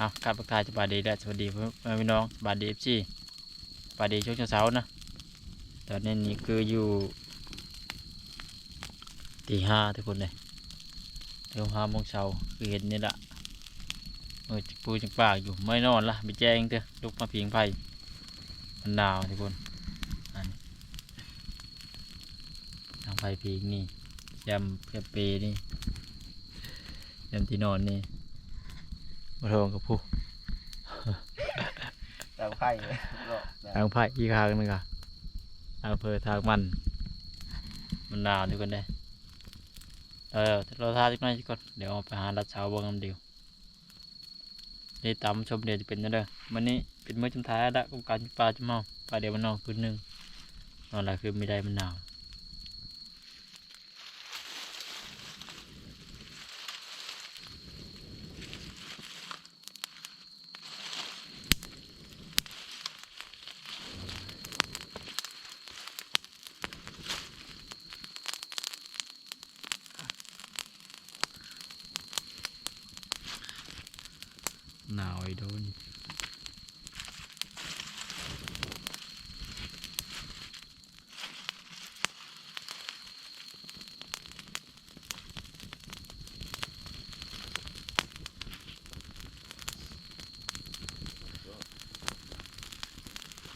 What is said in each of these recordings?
เอากลับประกาศสบายดีและสวัสดีเพื่อนพี่น้องสบายดีเอฟซีสบายดีช่วงเช้าๆนะตอนนี้นี่คืออยู่ตีห้าทุกคนเลยเดี๋ยวห้าโมงเช้าคือเห็นนี่แหละเออปูจิกปากอยู่ไม่นอนละไปแจ้งเถอะลุกมาพิงไฟมันหนาวทุกคนอันนี้ทางไฟพิงนี่ยำเพียเปนี่ยำที่นอนนี่ มาโทงกับผู้ตามไข่เลยรอบทางไผ่อีกทางหนึงอะอำเภอทางมัน มันหนาวทุกคนเลยเออเราท่าสักหน่อยก่อนเดี๋ยวเอาไปหาลัดเช้าเบางคำเดียวนี่ตามชมเดี๋ยวจะเป็นนั่นเด้อวันนี้เป็นมื้อจำท้ายแล้วกับการปลาจุ่มเมาปลาเดี๋ยวมันนอนคืนหนึงนอนหลายคืนไม่ได้มันหนาว หนาวไอ้โดน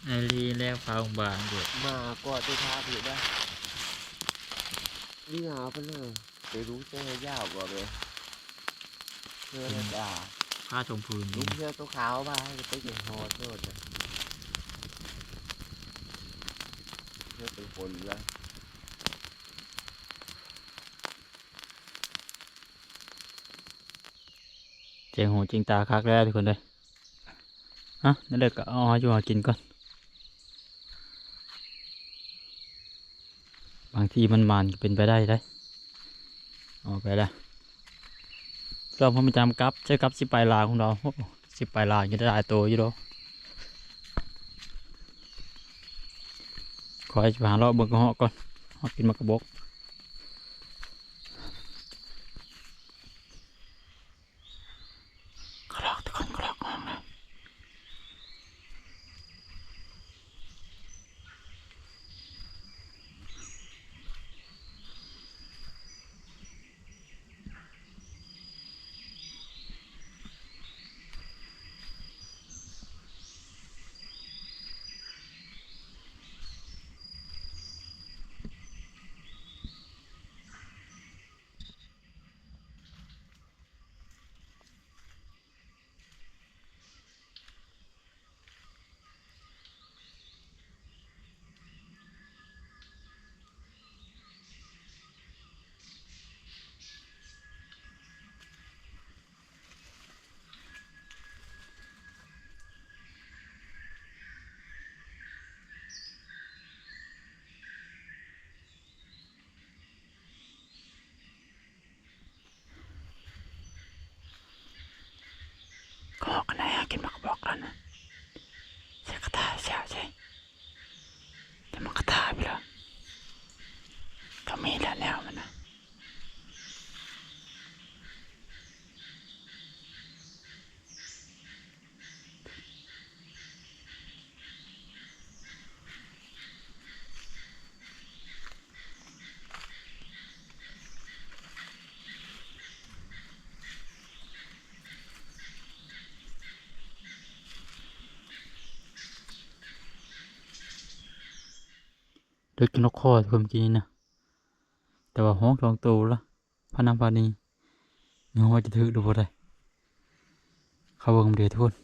ไอรีแล้วพาโรงพยาบาลเด็กมาก่อนที่ท่าผิดนะนี่หาไปเลยไปรู้เจ้ายาวกว่าเลยเพื่อนด่าผ้าชมพูนลุงเชื่อตัวขาวมาจะไปเห็นฮอดโทษนะเชื่อเป็นคนละเจียงหูเจียงตาคักแล้วทุกคนเลยฮะนั่นเด็กก็เอาให้จูหากินก่อน บาง ทีมันมันเป็นไปได้ได้ออกไปแล้วเราพอมาจำกับใช้กับสิปลายลาของเราสิปลายลางจะได้หลายตัวอยู่ดอกขอให้ไปหาเลาะเบิ่งกระเหาะก่อนเหาะกินมากระบอกกระลอกทุกคนกระลอกมองนะ ก็ บอกกันนะกินมากระบอกแล้วนะใช้กระทาใช่ใช่แต่มันกระทาไปแล้วก็มีแล้วแล้วมันนะ เด็กกินนกคอทุกคนเมื่อกี้นี่นะแต่ว่าห้องสองตัวละพนันพานียังว่าจะถือดูบ่ได้เขาเบิ่งเดียวทุกคน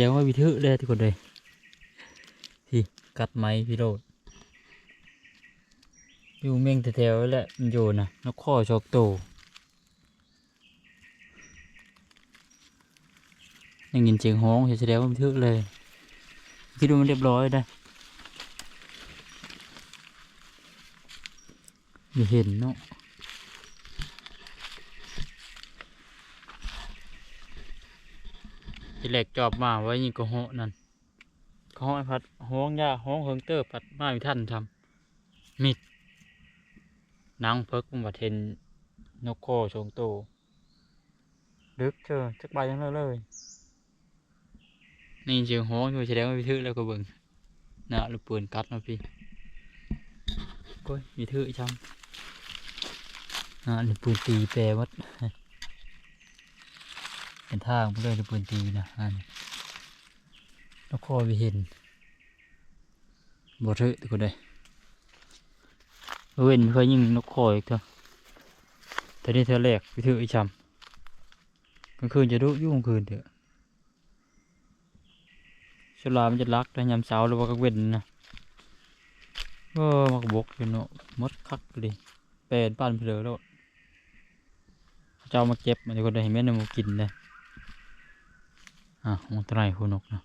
ดงว่าวิทึเลยทุกคนเลยที่กัดไม้พี่โรดอยู่เม่งแถวๆแหละมันอยู่นะนกข้อชอกโตยังยินเสียงฮ้องแสดงว่ามันทึกเลยคิดว่ามันเรียบร้อยได้ไม่เห็นเนาะ ทีแรกจอบมาไว้ยิงก็ฮ้อนั่นก็ฮ้อพัดฮ้องยาฮ้องเฮิงเตอร์พัดมาไม่ทันทำมิดนางเพิกมันบัดเห็นนกโคชงโตดึกเจอจักใบยังเลยเลยนี่เสียงฮ้องอยู่แสดงว่ามีทื่อแล้วก็เบิ่งน่ะลูกปืนกัดมาพี่ก้ยมีทื่อจำน่ะลูกปืนตีแปรวัด เป็นทางไปเลยลูกปืนตีนะอันแล้วคอไปเห็นบ่ทื่อทุกคนเลยเว้นไม่เคยยิงนกคออีกเถอะแต่นี่เธอแรกไปทื่ออีจำกลางคืนจะดุยุ่งคืนเถอะฉลามันจะรักแต่ยามเช้าหรือว่ากลางเว้นนะเออมักบกอยู่เนาะมดคักเลยเป็นป้านเพลอแล้วเจ้ามาเก็บมันจะก็ได้เห็นแม่นำมากินเลย อะมองตรายหัวนกนะ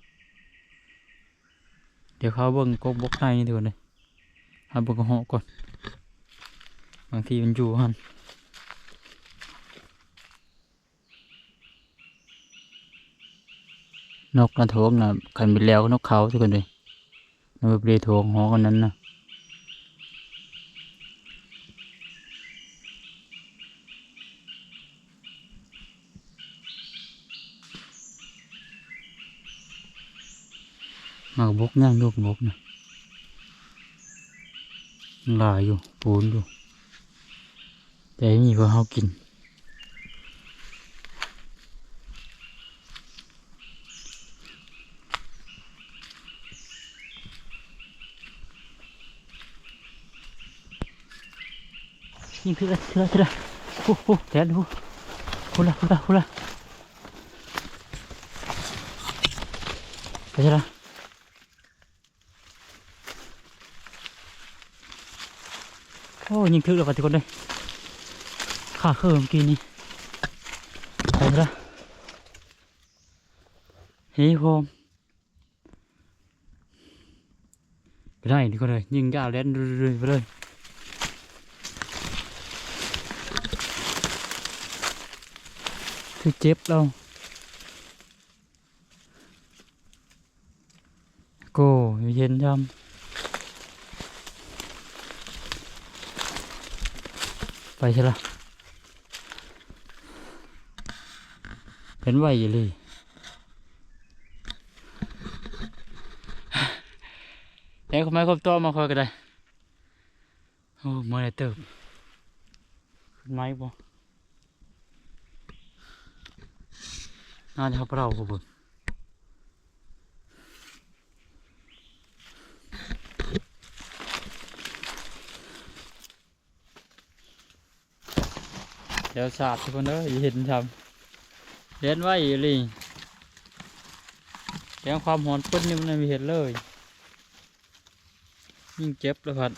เดี๋ยวเขาเบิ่งกกบกในนี่เดี๋ยวเลยเอาเบิ่งกระหาะก่อน บางทีมันอยู่หันนกกระโทงนะขันไปแล้วนกเขาทุกคนเลยนกเปรียทงหอคนนั้นนะ มากบกย่างลูกบกนะหลายอยู่ปูนอยู่ แต่ไม่มีเพื่อเขากินยิงขึ้นเลยขึ้นเลยขึ้นเลยโอ้โหแทนโอ้โหละโหละโหละไปใช่ละ โอ้ยิงถึกแล้วปฏิกคนเลยขาเขิมกินนี่ไปละเฮ้ยโฮมไปได้ดีก็เลยยิงยาวเล่นเรื่อยๆไปเลยคือเจ็บเราโก้เย็นจำไป ใช่ละเห็นไหวอยู่เลยเดี๋ยวไม่ครบตัวมาคอยกันได้โอ้เมื่อไรเติบขึ้นไหมบ่น่าจะเขาเปล่าครับผม เดี๋ยวสาดทุกคนเด้อเห็นทำเล่นไว้อยู่เลยแกงความหอนปุ่นนี่มันไม่เห็นเลย ยิ่งเจ็บเลยพัด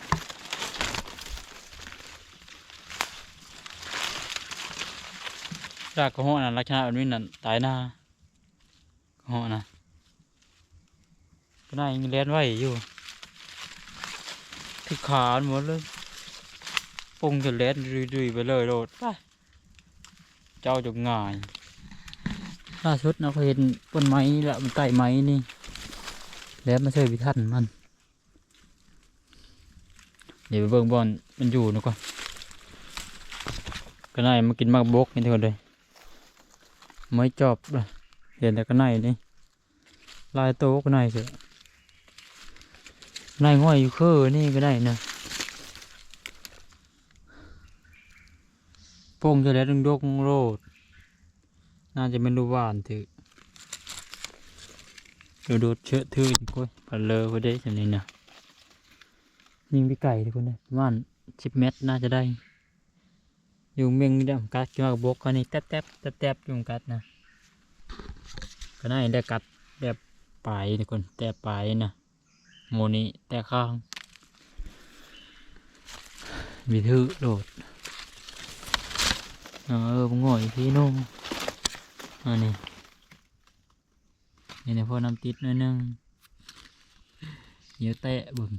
จากกระห้อนั่นลักษณะแบบนี้นั่นตายหน้ากระห้อนะก็น่ายังเลี้ยนไว้อยู่คือขาหมดเลยปุงจะเลี้ยนดุยๆไปเลยโดดไป เจ้าจงง่าย ล่าสุดเราเห็นต้นไม้ละมันใต้ไม้นี่ แล้วมาเชยพิทันมัน เดี๋ยวไปเบิ่งบอลมันอยู่นะก่อนก็น่ามากินมากบกนี่ทุกคนเลยไม่จอบเลยเห็นแต่ก็ในนี่ลายโตก็ในเสียในง่อยอยู่คือนี่ก็ได้นะ โป่งจะแล้วดึงดกโรดน่าจะเป็นรูหวานถือเดี๋ยวโดดเชอะทื่นก้อยพันเลอพอได้สำนี้นะยิงไปไก่ทุกคนเลยประมาณสิบเมตรน่าจะได้ อยู่เมียงเดียวกัดกินมากบกเขานี่แทบแทบแทบแทบอยู่กัดนะก็น่าจะได้กัดแบบปลายทุกคนแต่ปลายนะโมนี้แต่ข้างมีทื่อโดด เออผมง่อยพี่โน่อันนี้นี่เนะพอน้ำติดหนิดนึงเดี๋ยวแตะบิ่ง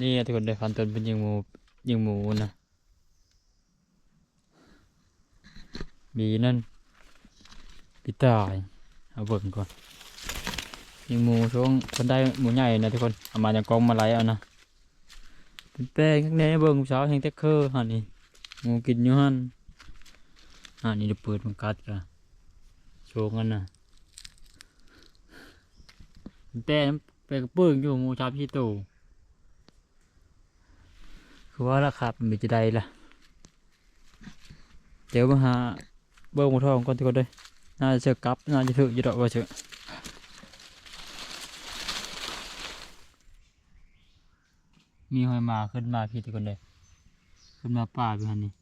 นี่ทุกคนได้ฟันตนเป็นยิงหมูยิงหมูนะบีนั่นปีตายเอาเบิ่งก่อน ยิงหมูช่วงคนได้หมูใหญ่นะทุกคนเอามาจากกองมาไล่เอานะเป็นแป้ข้างในเบิ่งเช้าแห่งแตะเคอหันนี่งูกินอยู่หันหันนี่เดี๋ยวเปิดมันกัดกันโชว์กันนะเป็นแป้งแป้งกระเปื้งอยู่งูชาบพี่ตู่คือว่าราคามันเป็นจะได้ล่ะเดี๋ยวมาหาเบิ่งหมูทองก่อนทุกคนเลยน่าจะเจอกับน่าจะถึกอยู่ดอกว่าเจอ มีหอยมาขึ้นมาพี่ทุกคนเลยขึ้นมาป่าพี่ฮันนี่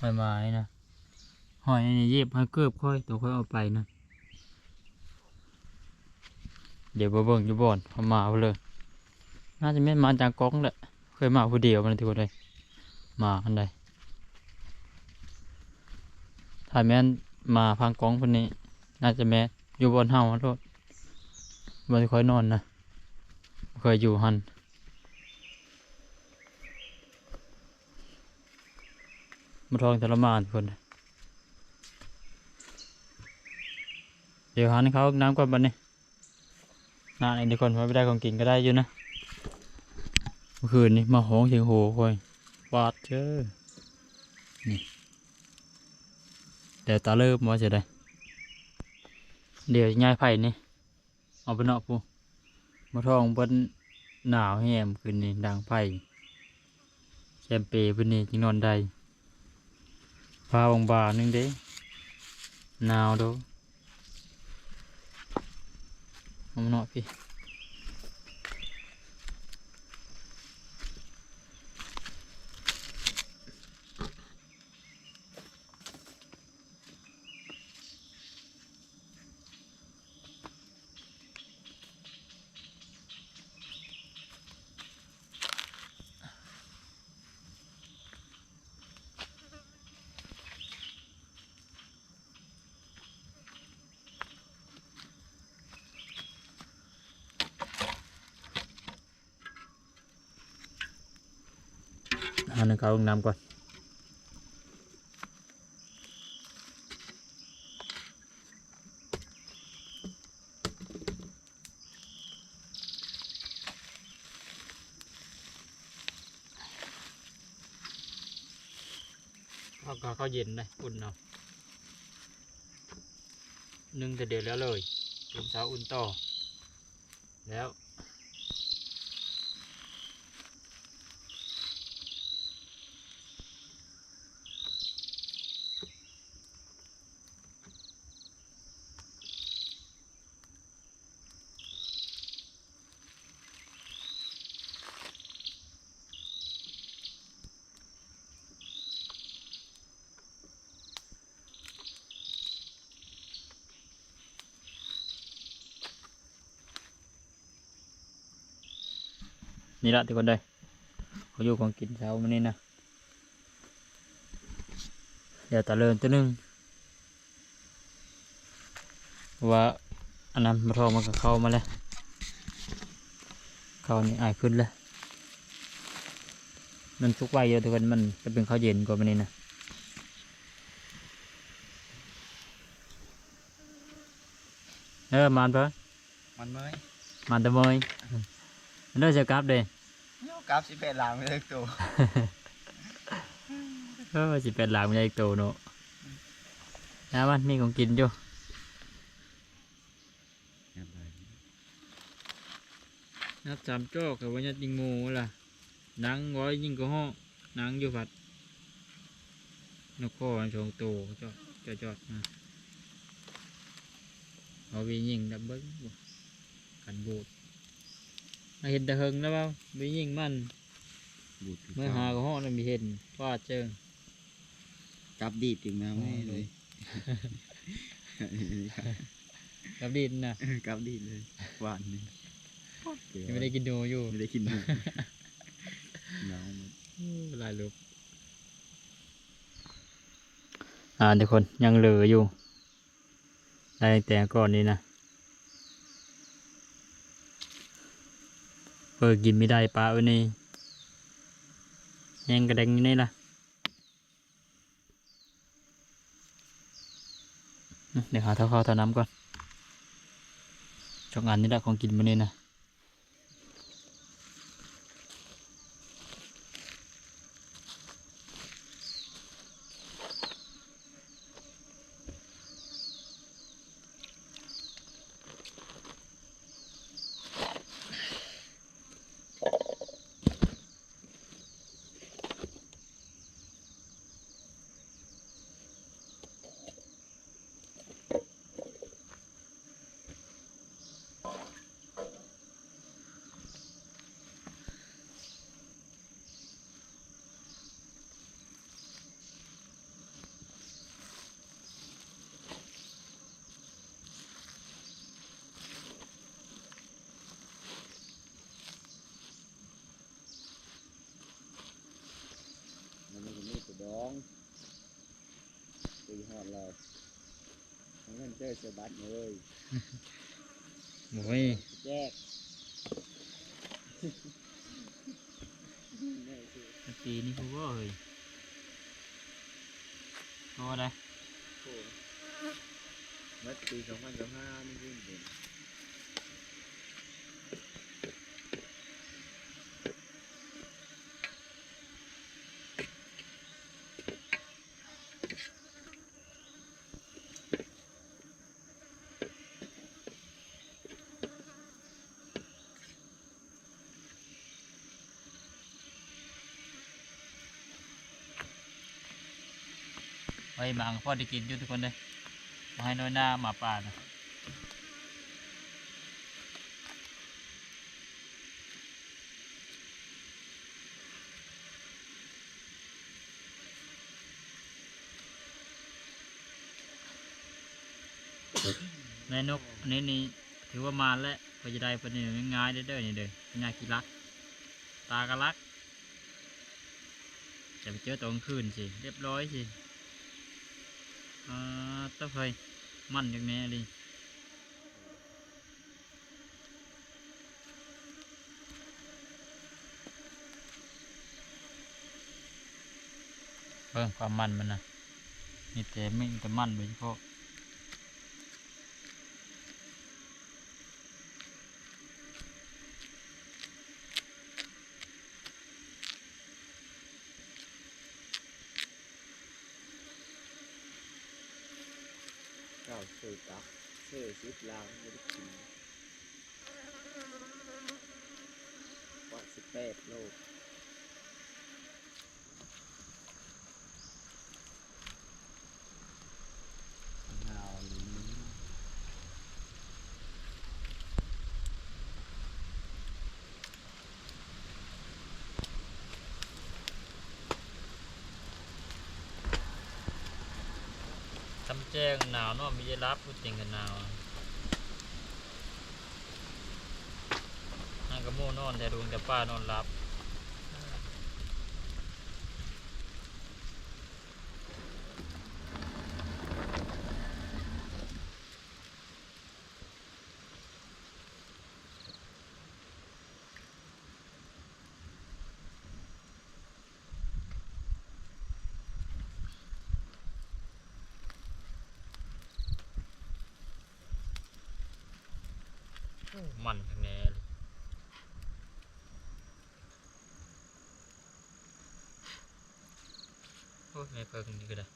หอยมานี่นะหอยนี่เย็บหอยเกือบค่อยตัวค่อยเอาไปนะเดี๋ยวบ่เบิ่งอยู่บ่อนเอมาเอาเลยน่าจะไม่มาจากกองแหละเคยมาผู้เดียวมันทุกคนเลยมาอันใดถ้าแม่นมาพังกองคนนี้ น่าจะแม่อยู่บนเฮาโทษบนค่อยนอนนะเคยอยู่หัน มาทองทรมานคนเดี๋ยวหันเขาน้ำก่อนบันนี้นานทุกคนไม่ได้ของกินก็ได้อยู่นะเมื่อคืนนี้มาห้องเสียงโหคอยวาดเจ้อนี่เดี๋ยวตาเริ่มว่าจะได้เดี๋ยวย้ายไผ่นี่เอาไปนาะปูมาทองบนหนาวแหมคืนนี้ดังไผ่แชมเปญพื้นนี้จึงนอนได้ พาบางบาหนึ่งเด้หนาวดูเอามาหน่อยพี่ ลงน้ำก่อนเขาก็เขาเย็นเลยอุ่นเนาะนึ่งแต่เดียวแล้วเลยลมเช้าอุ่นต่อแล้ว นี่ละทุกคนเลยเขาอยู่ของกินเช้ามันนี่นะเดี๋ยวตะเลินตัวหนึงว่าอันนั้นมาทองมันก็เข้ามาแล้วเข้านี่อายขึ้นแล้วมันทุกไวเยอะทุกคนมันจะเป็นข้าวเย็นกว่ามันนี่นะเออมานเพิ่นมันเมื่อยมานแตะเมยมันเด้อจะ กลับเด้กราฟสิเป็นหลังไม่ได้ตัวเออสิเป็นหลามใหญ่โตเนาะนะมันมีของกินอยู่นับสามโจ้กับว่าจะยิงงูล่ะนังไว้ยิงก็ห้องนังอยู่ผัดนกข้อชงโตจอดจอดจอดมาเอาไปยิงดับเบิ้งบ่กันบูดมา เห็นแต่เฮงแล้วเปล่าไปยิงมันบูดเมื่อหาก็ห้องนั้นมีเห็นว่าเจิงกลับดีดถึงน้ำให้เลยกับดินนะกลับดีดเลยหวานนี่ยังไม่ได้กินดูอยู่ไม่ได้กินหมูน้ำลายรูปอ่าทุกคนยังเหลืออยู่ได้แต่ก่อนนี้นะ เปิดกินไม่ได้ปลาไว้นี่ยังกระเด้งอยู่นี่ล่ะเดี๋ยวหาเท่าข้าวเท่าน้ำก่อนจงอันนี้แหละของกินมาเนี้นะ มันมีมีตัวดองตีหอดเราทั้งนั้นเจ อเสยบัตเลยโอ้ยแจกแม่สิปีนี้กูก็เฮ้ยก็ได้โอ้เมื่อปีสองพันสองห้านี่ขึ้นเป็น ไว้บางพ่อได้กินอยู่ทุกคนเลยมาให้น้อยหน้าหมาป่านะแม่นกอันนี้นี่ถือว่ามาแล้วก็จะได้เป็นนี่ง่ายๆเด้อๆนี่เด้อง่ายกี่ลัก ตากระลักจะไปเจอตอนกลางคืนสิ เรียบร้อยสิ อ่าต้องเคยมั่นอย่างนี้ดิเพิ่มความมันมันนะนี่แต่ไม่แต่มันโดยเฉพาะ เก้าเสือตักเสิบลางไม่ได้กินกว่าสิบแปดโลกเงาลิ้นทำแจ้งหนาวเนาะมีได้รับพูดจริงกันหนาวอะนั่ง กับโม่นอนแต่ดวงแต่ป้านอนรับ โอ้มันข้างแน่เลย โอ้ยไม่เพิ่งนี่ก็ได้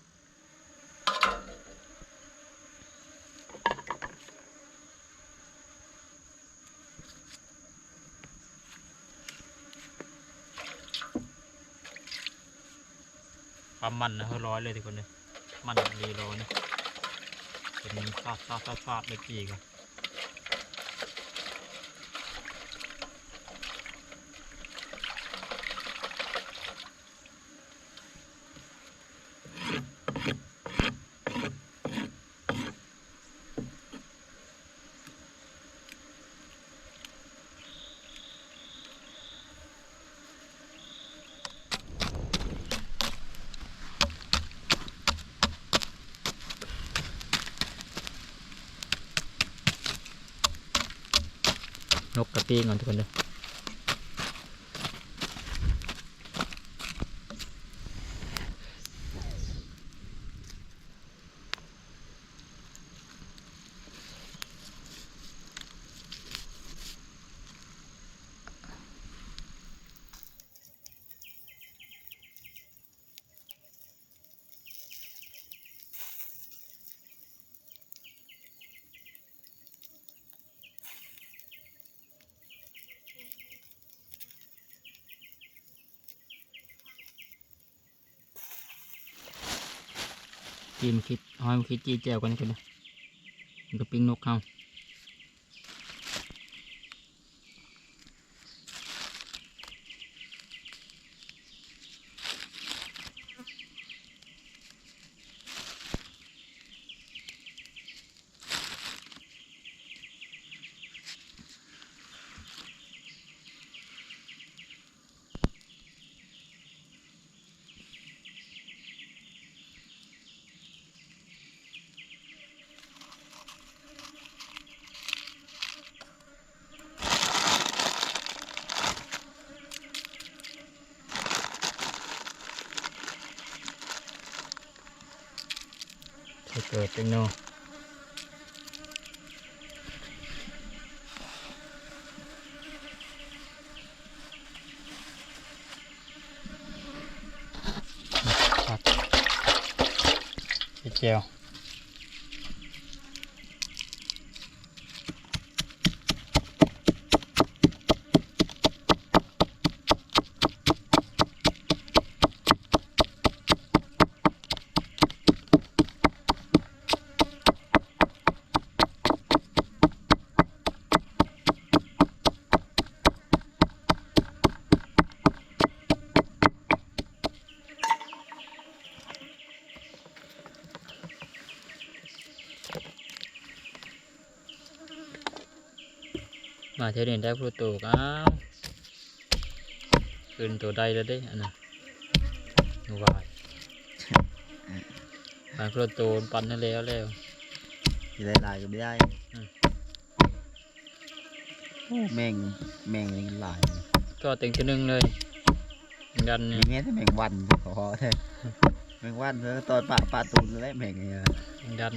ความมันนะเฮ้ร้อยเลยทุกคนเลยมันดีรีโลนี่เป็นฟาดฟาดฟาดฟาดเลยปีกัน นกกระปีก่อนทุกคนเด้อ จีมนคิดหอยมันคิดจีแจวกันทุกคนเด้อมันก็ปิ้งนกเข้า เกิดเป็นโนครับเจียวมา เท่านี้ได้พลูโตกอ้าวขึ้นตัวใดแล้วเด้อันน่ะนูวายมาพลูโตปั่นให้แล้วแล้วที่ได้ลายก็ไม่ได้โอ้แมงแมงนี่หลายก็เต็งตัวหนึงเลยดันมีเนี่ยแม้แต่แมงวันขอแท้แมงวันเพื่อตอนปะปะตุนและแมงเนี่ยดัน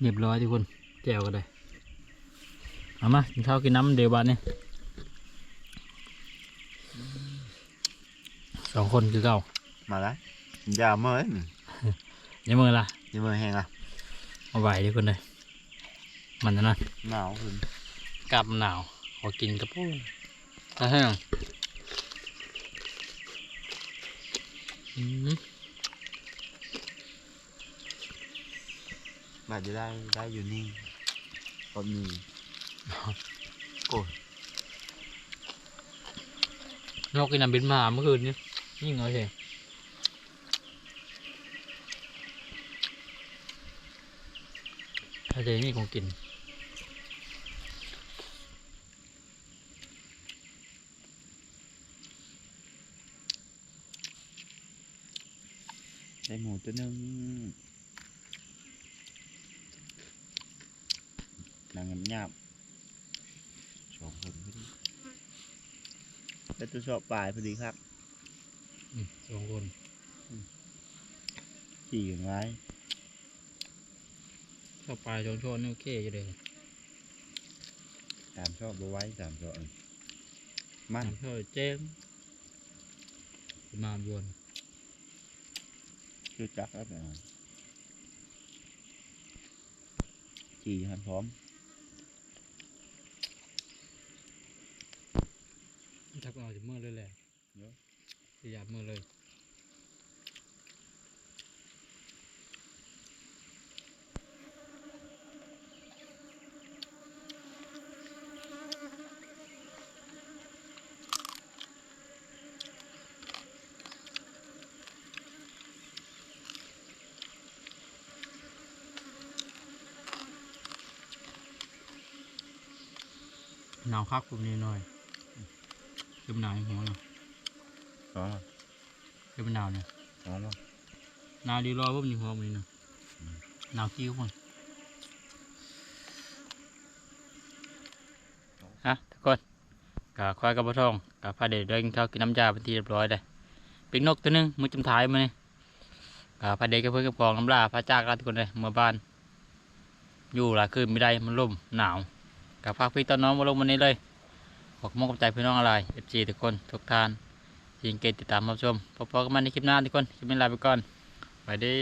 เรียบร้อยทุกคนแจวกันเลยเอามากินข้าวกินน้ำเดี๋ยวบัดนี้สองคนคือเก่ามาละอย่าเมื่อยอย่ามือละอย่าเมื่อยแห้งละเอาไหวทุกคนเลยมันจะนั่นหนาวขึ้นกลับหนาวขอกินกระปุ้งถ้าแห้งอืม มาจะได้ได้อยู่นี่ก็มีโอ้ยนกกินน้ำบินมาเมื่อคืนนี้ยิ่งเอาสิถ้าจะนี่คงกินได้หมูตัวหนึง นางเงียบๆสองคนพอดีได้ตัวชอบปลายพอดีครับอืมสองคนขี่กันไว้เข้าไปโชนโชนนี่โอเคอยู่เลยสามชอบเอาไว้สามชอบอันมันน้ำเท่าเจ้มมาบวนคือจักแล้วนะขี่หันพร้อมักเอาจะเมื่อเลยแหละเนอะจะหยาบเมื่อเลยหนาวคักกลุ่มนี้หน่อย คือมะนาวอยู่หัวเนาะอ๋อคือมะนาวเนี่ยอ๋อนาวดีรอผมอยู่หัวมันนี่เนาะนาวคิ้วมันฮะทุกคนกะควายกระเพาะทองกะพาเด็กเดินเข้าวกินน้ำยาเป็นที่เรียบร้อยเลยเป็นนกตัวหนึงมือจำท้ายมาเนี่ยกะพาเด็กกับเพื่อนกับกองน้ำลาพาจากกันทุกคนเลยเมื่อบ้าน อยู่หลายคืนไม่ได้มันล่มหนาวกับพากพี่ตอนน้องมาลงวันนี้เลย ขอบคุณกับใจพี่น้องอะไรเอฟซีทุกคนทุกท่านยิงเกตติดตามรับชมพบกันใหม่ในคลิปหน้าทุกคนคลิปนี้ลาไปก่อนไปดี